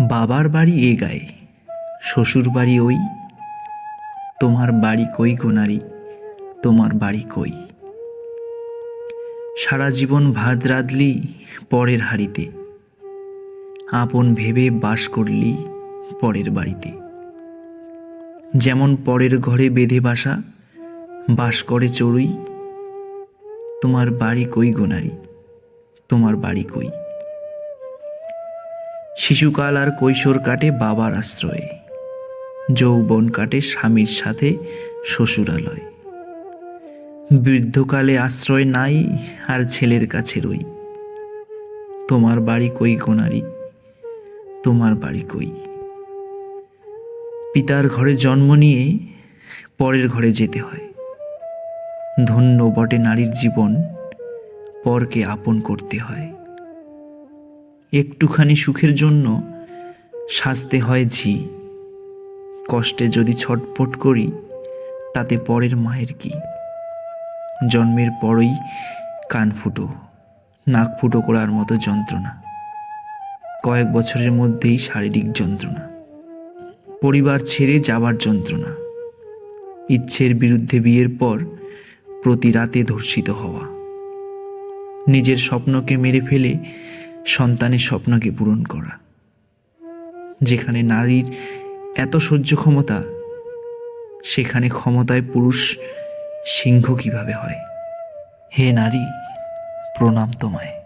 বাবার বাড়ি এ গায়ে, শ্বশুর বাড়ি ওই। তোমার বাড়ি কই গো নারী, তোমার বাড়ি কই? সারা জীবন ভাত রাঁধলি পরের হাড়িতে, আপন ভেবে বাস করলি পরের বাড়িতে। যেমন পরের ঘরে বেঁধে বাসা, বাস করে চড়ুই। তোমার বাড়ি কই গোনারি তোমার বাড়ি কই? শিশুকাল আর কৈশোর কাটে বাবার আশ্রয়ে। যৌবন কাটে স্বামীর সাথে শ্বশুরালয়। বৃদ্ধকালে আশ্রয় নাই আর ছেলের কাছে রই। তোমার বাড়ি কই কোনারি তোমার বাড়ি কই? পিতার ঘরে জন্ম নিয়ে পরের ঘরে যেতে হয়। ধন্য বটে নারীর জীবন, পরকে আপন করতে হয়। একটুখানি সুখের জন্য সাজতে হয় ঝি। কষ্টে যদি ছটফট করি, তাতে পরের মায়ের কি? জন্মের পরই কান ফুটো, নাক ফুটো করার মতো যন্ত্রণা। কয়েক বছরের মধ্যেই শারীরিক যন্ত্রণা। পরিবার ছেড়ে যাবার যন্ত্রণা। ইচ্ছের বিরুদ্ধে বিয়ের পর প্রতি রাতে ধর্ষিত হওয়া। নিজের স্বপ্নকে মেরে ফেলে সন্তানের স্বপ্নকে পূরণ করা। যেখানে নারীর এত সহ্য ক্ষমতা, সেখানে ক্ষমতায় পুরুষ সিংহ কীভাবে হয়? হে নারী, প্রণাম তোমায়।